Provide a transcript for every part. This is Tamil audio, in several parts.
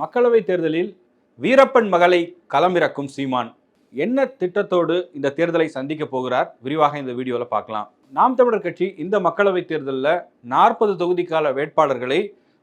மக்களவைத் தேர்தலில் வீரப்பன் மகளை களமிறக்கும் சீமான். என்ன திட்டத்தோடு இந்த தேர்தலை சந்திக்க போகிறார்? விரிவாக இந்த வீடியோவில் பார்க்கலாம். நாம் தமிழர் கட்சி இந்த மக்களவைத் தேர்தலில் நாற்பது தொகுதிக்கால வேட்பாளர்களை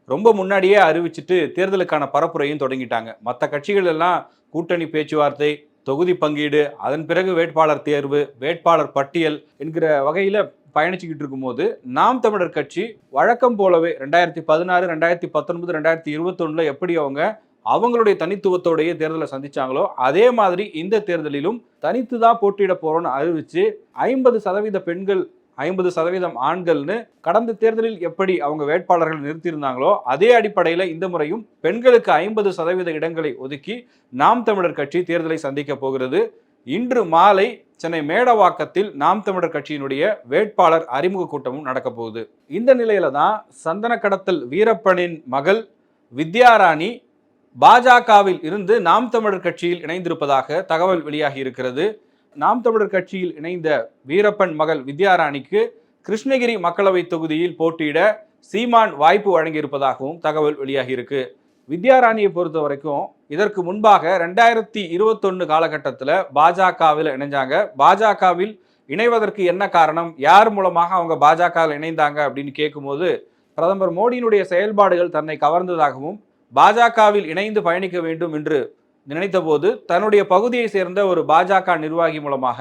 ரொம்ப முன்னாடியே அறிவிச்சிட்டு தேர்தலுக்கான பரப்புரையும் தொடங்கிட்டாங்க. மற்ற கட்சிகள் எல்லாம் கூட்டணி பேச்சுவார்த்தை தொகுதி பங்கீடு அதன் பிறகு வேட்பாளர் தேர்வு வேட்பாளர் பட்டியல் என்கிற வகையில் பயணிச்சுக்கிட்டு இருக்கும்போது நாம் தமிழர் கட்சி வழக்கம் போலவே ரெண்டாயிரத்தி பதினாறு ரெண்டாயிரத்தி பத்தொன்பது ரெண்டாயிரத்தி இருபத்தொன்னில் எப்படி அவங்க அவங்களுடைய தனித்துவத்தோடைய தேர்தலை சந்திச்சாங்களோ அதே மாதிரி இந்த தேர்தலிலும் தனித்து தான் போட்டியிட போறோம்னு அறிவிச்சு ஐம்பது சதவீத பெண்கள் ஐம்பது சதவீதம் ஆண்கள்னு கடந்த தேர்தலில் எப்படி அவங்க வேட்பாளர்கள் நிறுத்தியிருந்தாங்களோ அதே அடிப்படையில் இந்த முறையும் பெண்களுக்கு ஐம்பது சதவீத இடங்களை ஒதுக்கி நாம் தமிழர் கட்சி தேர்தலை சந்திக்க போகிறது. இன்று மாலை சென்னை மேடவாக்கத்தில் நாம் தமிழர் கட்சியினுடைய வேட்பாளர் அறிமுக கூட்டமும் நடக்க போகுது. இந்த நிலையில தான் சந்தன கடத்தல் வீரப்பனின் மகள் வித்யாராணி பாஜகவில் இருந்து நாம் தமிழர் கட்சியில் இணைந்திருப்பதாக தகவல் வெளியாகி இருக்கிறது. நாம் தமிழர் கட்சியில் இணைந்த வீரப்பன் மகள் வித்யாராணிக்கு கிருஷ்ணகிரி மக்களவை தொகுதியில் போட்டியிட சீமான் வாய்ப்பு வழங்கியிருப்பதாகவும் தகவல் வெளியாகி இருக்குது வித்யாராணியை பொறுத்த வரைக்கும் இதற்கு முன்பாக ரெண்டாயிரத்தி இருபத்தொன்னு காலகட்டத்தில் பாஜகவில் இணைஞ்சாங்க. பாஜகவில் இணைவதற்கு என்ன காரணம்? யார் மூலமாக அவங்க பாஜகவில் இணைந்தாங்க அப்படின்னு கேட்கும்போது பிரதமர் மோடியினுடைய செயல்பாடுகள் தன்னை கவர்ந்ததாகவும் பாஜகவில் இணைந்து பயணிக்க வேண்டும் என்று நினைத்தபோது தன்னுடைய பகுதியை சேர்ந்த ஒரு பாஜக நிர்வாகி மூலமாக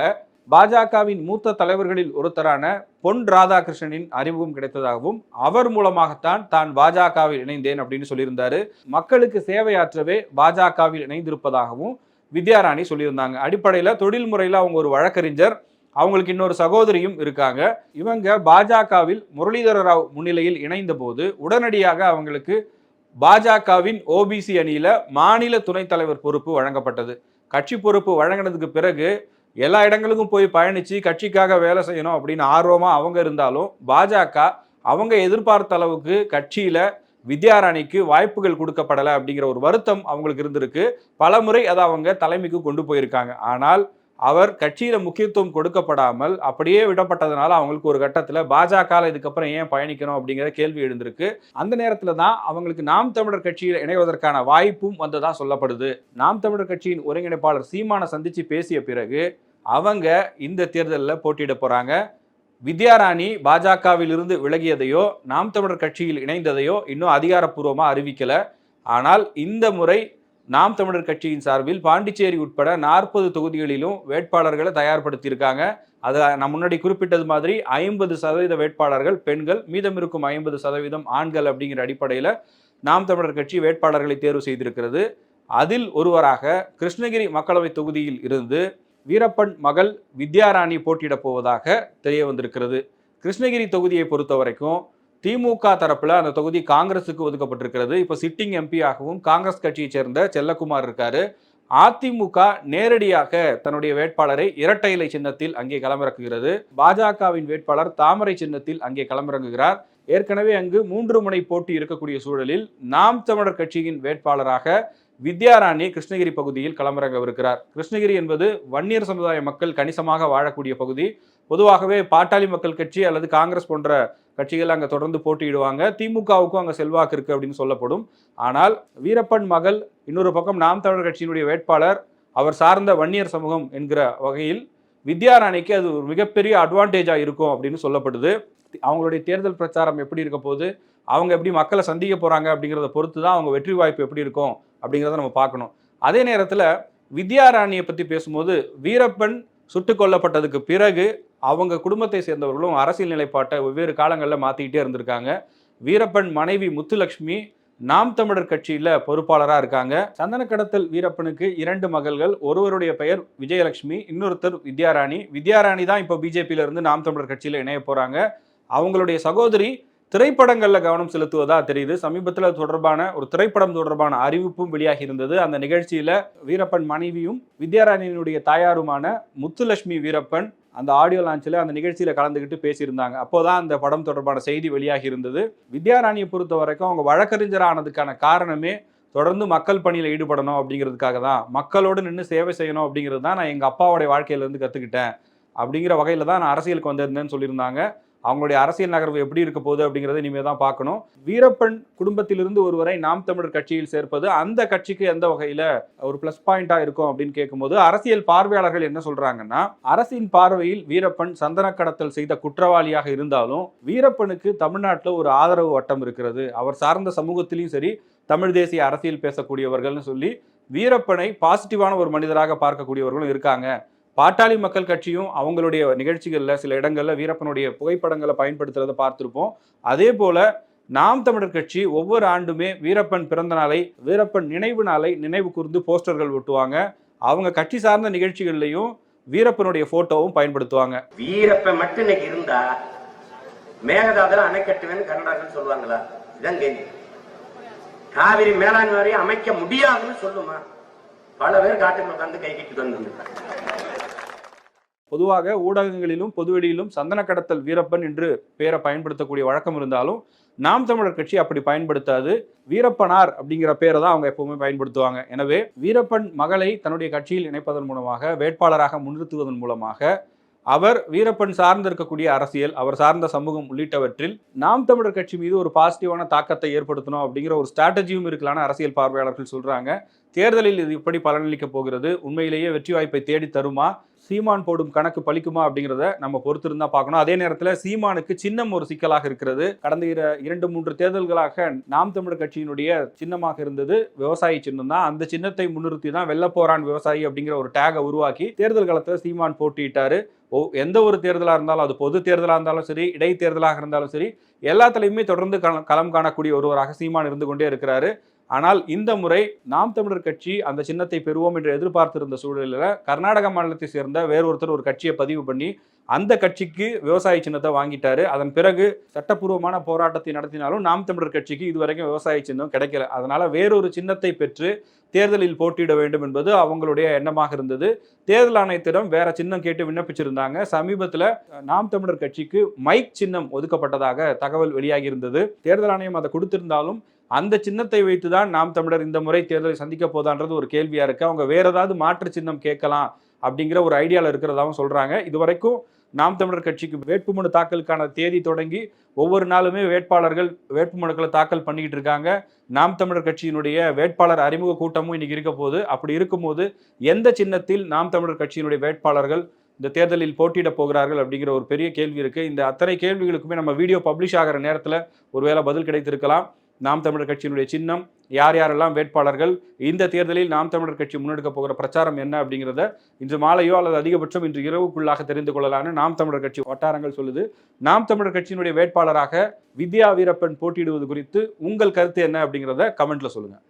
பாஜகவின் மூத்த தலைவர்களில் ஒருத்தரான பொன் ராதாகிருஷ்ணனின் அறிமுகம் கிடைத்ததாகவும் அவர் மூலமாகத்தான் தான் பாஜகவில் இணைந்தேன் அப்படின்னு சொல்லியிருந்தாரு. மக்களுக்கு சேவையாற்றவே பாஜகவில் இணைந்திருப்பதாகவும் வித்யாராணி சொல்லியிருந்தாங்க. அடிப்படையில் தொழில் முறையில் அவங்க ஒரு வழக்கறிஞர். அவங்களுக்கு இன்னொரு சகோதரியும் இருக்காங்க. இவங்க பாஜகவில் முரளிதர ராவ் முன்னிலையில் இணைந்த போது உடனடியாக அவங்களுக்கு பாஜகவின் ஓபிசி அணியில மாநில துணைத் தலைவர் பொறுப்பு வழங்கப்பட்டது. கட்சி பொறுப்பு வழங்கினதுக்கு பிறகு எல்லா இடங்களுக்கும் போய் பயணித்து கட்சிக்காக வேலை செய்யணும் அப்படின்னு ஆர்வமாக அவங்க இருந்தாலும் பாஜக அவங்க எதிர்பார்த்த அளவுக்கு கட்சியில் வித்யாராணிக்கு வாய்ப்புகள் கொடுக்கப்படலை அப்படிங்கிற ஒரு வருத்தம் அவங்களுக்கு இருந்திருக்கு. பல முறை அதை அவங்க தலைமைக்கு கொண்டு போயிருக்காங்க. ஆனால் அவர் கட்சியில முக்கியத்துவம் கொடுக்கப்படாமல் அப்படியே விடப்பட்டதுனால அவங்களுக்கு ஒரு கட்டத்தில் பாஜக இதுக்கப்புறம் ஏன் பயணிக்கணும் அப்படிங்கிற கேள்வி எழுந்திருக்கு. அந்த நேரத்தில் தான் அவங்களுக்கு நாம் தமிழர் கட்சியில் இணைவதற்கான வாய்ப்பும் வந்ததா சொல்லப்படுது. நாம் தமிழர் கட்சியின் ஒருங்கிணைப்பாளர் சீமானை சந்திச்சு பேசிய பிறகு அவங்க இந்த தேர்தலில் போட்டியிட போறாங்க. வித்யாராணி பாஜகவில் இருந்து விலகியதையோ நாம் தமிழர் கட்சியில் இணைந்ததையோ இன்னும் அதிகாரப்பூர்வமாக அறிவிக்கல. ஆனால் இந்த முறை நாம் தமிழர் கட்சியின் சார்பில் பாண்டிச்சேரி உட்பட நாற்பது தொகுதிகளிலும் வேட்பாளர்களை தயார்படுத்தியிருக்காங்க. அதில் நான் முன்னாடி குறிப்பிட்டது மாதிரி ஐம்பது சதவீத வேட்பாளர்கள் பெண்கள் மீதம் இருக்கும் ஐம்பது சதவீதம் ஆண்கள் அப்படிங்கிற அடிப்படையில் நாம் தமிழர் கட்சி வேட்பாளர்களை தேர்வு செய்திருக்கிறது. அதில் ஒருவராக கிருஷ்ணகிரி மக்களவை தொகுதியில் இருந்து வீரப்பன் மகள் வித்யாராணி போட்டியிடப் போவதாக தெரிய வந்திருக்கிறது. கிருஷ்ணகிரி தொகுதியை பொறுத்த வரைக்கும் திமுக தரப்புல அந்த தொகுதி காங்கிரஸுக்கு ஒதுக்கப்பட்டிருக்கிறது. இப்போ சிட்டிங் எம்பியாகவும் காங்கிரஸ் கட்சியை சேர்ந்த செல்லக்குமார் இருக்காரு. அதிமுக நேரடியாக தன்னுடைய வேட்பாளரை இரட்டை இலை சின்னத்தில் அங்கே களமிறக்குகிறது. பாஜகவின் வேட்பாளர் தாமரை சின்னத்தில் அங்கே களமிறங்குகிறார். ஏற்கனவே அங்கு மூன்று முனை போட்டி இருக்கக்கூடிய சூழலில் நாம் தமிழர் கட்சியின் வேட்பாளராக வித்யாராணி கிருஷ்ணகிரி பகுதியில் களமிறங்கவிருக்கிறார். கிருஷ்ணகிரி என்பது வன்னியர் சமுதாய மக்கள் கணிசமாக வாழக்கூடிய பகுதி. பொதுவாகவே பாட்டாளி மக்கள் கட்சி அல்லது காங்கிரஸ் போன்ற கட்சிகள் அங்கே தொடர்ந்து போட்டியிடுவாங்க. திமுகவுக்கும் அங்கே செல்வாக்கு இருக்குது அப்படின்னு சொல்லப்படும். ஆனால் வீரப்பன் மகள் இன்னொரு பக்கம் நாம் தமிழர் கட்சியினுடைய வேட்பாளர் அவர் சார்ந்த வன்னியர் சமூகம் என்கிற வகையில் வித்யாராணிக்கு அது ஒரு மிகப்பெரிய அட்வான்டேஜாக இருக்கும் அப்படின்னு சொல்லப்படுது. அவங்களுடைய தேர்தல் பிரச்சாரம் எப்படி இருக்க போது அவங்க எப்படி மக்களை சந்திக்க போகிறாங்க அப்படிங்கிறத பொறுத்து தான் அவங்க வெற்றி வாய்ப்பு எப்படி இருக்கும் அப்படிங்கிறத நம்ம பார்க்கணும். அதே நேரத்தில் வித்யாராணியை பற்றி பேசும்போது வீரப்பன் சுட்டு கொல்லப்பட்டதுக்கு பிறகு அவங்க குடும்பத்தை சேர்ந்தவர்களும் அரசியல் நிலைப்பாட்டை வெவ்வேறு காலங்களில் மாற்றிக்கிட்டே இருந்திருக்காங்க. வீரப்பன் மனைவி முத்துலட்சுமி நாம் தமிழர் கட்சியில் பொறுப்பாளராக இருக்காங்க. சந்தன கடத்தல் வீரப்பனுக்கு இரண்டு மகள்கள் ஒருவருடைய பெயர் விஜயலட்சுமி இன்னொருத்தர் வித்யாராணி. வித்யாராணி தான் இப்போ பிஜேபியில இருந்து நாம் தமிழர் கட்சியில் இணைய போகிறாங்க அவங்களுடைய சகோதரி திரைப்படங்களில் கவனம் செலுத்துவதா தெரியுது. சமீபத்தில் தொடர்பான ஒரு திரைப்படம் தொடர்பான அறிவிப்பும் வெளியாகி இருந்தது. அந்த நிகழ்ச்சியில் வீரப்பன் மனைவியும் வித்யாராணியினுடைய தாயாருமான முத்துலட்சுமி வீரப்பன் அந்த ஆடியோ லான்ச்சில் அந்த நிகழ்ச்சியில் கலந்துக்கிட்டு பேசியிருந்தாங்க. அப்போதான் அந்த படம் தொடர்பான செய்தி வெளியாகி இருந்தது. வித்யாராணியை பொறுத்த வரைக்கும் அவங்க வழக்கறிஞர் ஆனதுக்கான காரணமே தொடர்ந்து மக்கள் பணியில் ஈடுபடணும் அப்படிங்கிறதுக்காக தான். மக்களோடு நின்று சேவை செய்யணும் அப்படிங்கிறது தான் நான் எங்கள் அப்பாவோடைய வாழ்க்கையிலேருந்து கற்றுக்கிட்டேன் அப்படிங்கிற வகையில் தான் நான் அரசியலுக்கு வந்திருந்தேன்னு சொல்லியிருந்தாங்க. அவங்களுடைய அரசியல் நகர்வு எப்படி இருக்க போகுது அப்படிங்கிறத இனிமேல் தான் பார்க்கணும். வீரப்பன் குடும்பத்திலிருந்து ஒருவரை நாம் தமிழர் கட்சியில் சேர்ப்பது அந்த கட்சிக்கு எந்த வகையில் ஒரு ப்ளஸ் பாயிண்ட்டாக இருக்கும் அப்படின்னு கேட்கும்போது அரசியல் பார்வையாளர்கள் என்ன சொல்கிறாங்கன்னா அரசின் பார்வையில் வீரப்பன் சந்தன கடத்தல் செய்த குற்றவாளியாக இருந்தாலும் வீரப்பனுக்கு தமிழ்நாட்டில் ஒரு ஆதரவு வட்டம் இருக்கிறது. அவர் சார்ந்த சமூகத்திலையும் சரி தமிழ் தேசிய அரசியல் பேசக்கூடியவர்கள்னு சொல்லி வீரப்பனை பாசிட்டிவான ஒரு மனிதராக பார்க்கக்கூடியவர்களும் இருக்காங்க. பாட்டாளி மக்கள் கட்சியும் அவங்களுடைய நிகழ்ச்சிகளில் சில இடங்களில் வீரப்பனுடைய புகைப்படங்களை பயன்படுத்துறதை பார்த்துருப்போம். அதே போல நாம் தமிழர் கட்சி ஒவ்வொரு ஆண்டுமே வீரப்பன் பிறந்த நாளை வீரப்பன் நினைவு நாளை நினைவு கூர்ந்து போஸ்டர்கள் ஒட்டுவாங்க. அவங்க கட்சி சார்ந்த நிகழ்ச்சிகள்லையும் வீரப்பனுடைய போட்டோவும் பயன்படுத்துவாங்க. வீரப்பன் மட்டும் இன்னைக்கு இருந்தா மேகதாதுல அணைக்கட்டுவேன்னு கட்டுவேன்னு சொல்லுவாங்களா? இதான் கேள்வி. காவிரி மேலாண்மை வரையும் அமைக்க முடியாதுன்னு சொல்லுமா? பல பேர் காட்டுக்கு உட்காந்து கை கட்டி வந்து பொதுவாக ஊடகங்களிலும் பொதுவெளியிலும் சந்தன கடத்தல் வீரப்பன் என்று பெயரை பயன்படுத்தக்கூடிய வழக்கம் இருந்தாலும் நாம் தமிழர் கட்சி அப்படி பயன்படுத்தாது. வீரப்பனார் அப்படிங்கிற பேரை தான் அவங்க எப்பவுமே பயன்படுத்துவாங்க. எனவே வீரப்பன் மகளை தன்னுடைய கட்சியில் இணைப்பதன் மூலமாக வேட்பாளராக முன்னிறுத்துவதன் மூலமாக அவர் வீரப்பன் சார்ந்து இருக்கக்கூடிய அரசியல் அவர் சார்ந்த சமூகம் உள்ளிட்டவற்றில் நாம் தமிழர் கட்சி மீது ஒரு பாசிட்டிவான தாக்கத்தை ஏற்படுத்தணும் அப்படிங்கிற ஒரு ஸ்ட்ராட்டஜியும் இருக்கலான அரசியல் பார்வையாளர்கள் சொல்றாங்க. தேர்தலில் இது எப்படி பலனளிக்க போகிறது. உண்மையிலேயே வெற்றி வாய்ப்பை தேடி தருமா? சீமான் போடும் கணக்கு பழிக்குமா அப்படிங்கிறத நம்ம பொறுத்திருந்தா பார்க்கணும். அதே நேரத்தில் சீமானுக்கு சின்னம் ஒரு சிக்கலாக இருக்கிறது. கடந்த இரண்டு மூன்று தேர்தல்களாக நாம் தமிழர் கட்சியினுடைய சின்னமாக இருந்தது விவசாயி சின்னம் தான். அந்த சின்னத்தை முன்னிறுத்தி தான் வெள்ள விவசாயி அப்படிங்கிற ஒரு டேகை உருவாக்கி தேர்தல் காலத்தில் சீமான் போட்டியிட்டாரு. ஓ எந்த ஒரு தேர்தலாக இருந்தாலும் அது பொது தேர்தலாக இருந்தாலும் சரி இடைத்தேர்தலாக இருந்தாலும் சரி எல்லாத்துலேயுமே தொடர்ந்து களம் களம் காணக்கூடிய ஒருவராக சீமான் இருந்து கொண்டே இருக்கிறாரு. ஆனால் இந்த முறை நாம் தமிழர் கட்சி அந்த சின்னத்தை பெறுவோம் என்று எதிர்பார்த்திருந்த சூழலில் கர்நாடக மாநிலத்தை சேர்ந்த வேறொருத்தர் ஒரு கட்சியை பதிவு பண்ணி அந்த கட்சிக்கு விவசாய சின்னத்தை வாங்கிட்டாரு. அதன் பிறகு சட்டப்பூர்வமான போராட்டத்தை நடத்தினாலும் நாம் தமிழர் கட்சிக்கு இதுவரைக்கும் விவசாய சின்னம் கிடைக்கல. அதனால வேறொரு சின்னத்தை பெற்று தேர்தலில் போட்டியிட வேண்டும் என்பது அவங்களுடைய எண்ணமாக இருந்தது. தேர்தல் ஆணையத்திடம் வேற சின்னம் கேட்டு விண்ணப்பிச்சிருந்தாங்க. சமீபத்தில் நாம் தமிழர் கட்சிக்கு மைக் சின்னம் ஒதுக்கப்பட்டதாக தகவல் வெளியாகி இருந்தது. தேர்தல் ஆணையம் அதை கொடுத்திருந்தாலும் அந்த சின்னத்தை வைத்து தான் நாம் தமிழர் இந்த முறை தேர்தலை சந்திக்க போதான்றது ஒரு கேள்வியாக இருக்குது அவங்க வேறு ஏதாவது மாற்று சின்னம் கேட்கலாம் அப்படிங்கிற ஒரு ஐடியாவில் இருக்கிறதாகவும் சொல்கிறாங்க இது இதுவரைக்கும் நாம் தமிழர் கட்சிக்கு வேட்புமனு தாக்கலுக்கான தேதி தொடங்கி ஒவ்வொரு நாளுமே வேட்பாளர்கள் வேட்புமனுக்களை தாக்கல் பண்ணிக்கிட்டு இருக்காங்க. நாம் தமிழர் கட்சியினுடைய வேட்பாளர் அறிமுக கூட்டமும் இன்னைக்கு இருக்க போது அப்படி இருக்கும்போது எந்த சின்னத்தில் நாம் தமிழர் கட்சியினுடைய வேட்பாளர்கள் இந்த தேர்தலில் போட்டியிட போகிறார்கள் அப்படிங்கிற ஒரு பெரிய கேள்வி இருக்குது இந்த அத்தனை கேள்விகளுக்குமே நம்ம வீடியோ பப்ளிஷ் ஆகிற நேரத்தில் ஒருவேளை பதில் கிடைத்திருக்கலாம். நாம் தமிழர் கட்சியினுடைய சின்னம் யார் யாரெல்லாம் வேட்பாளர்கள் இந்த தேர்தலில் நாம் தமிழர் கட்சி முன்னெடுக்க போகிற பிரச்சாரம் என்ன அப்படிங்கிறத இன்று மாலையோ அல்லது அதிகபட்சம் இன்று இரவுக்குள்ளாக தெரிந்து கொள்ளலாம்னு நாம் தமிழர் கட்சி வட்டாரங்கள் சொல்லுது. நாம் தமிழர் கட்சியினுடைய வேட்பாளராக வித்யா வீரப்பன் போட்டியிடுவது குறித்து உங்கள் கருத்து என்ன அப்படிங்கிறத கமெண்ட்ல சொல்லுங்கள்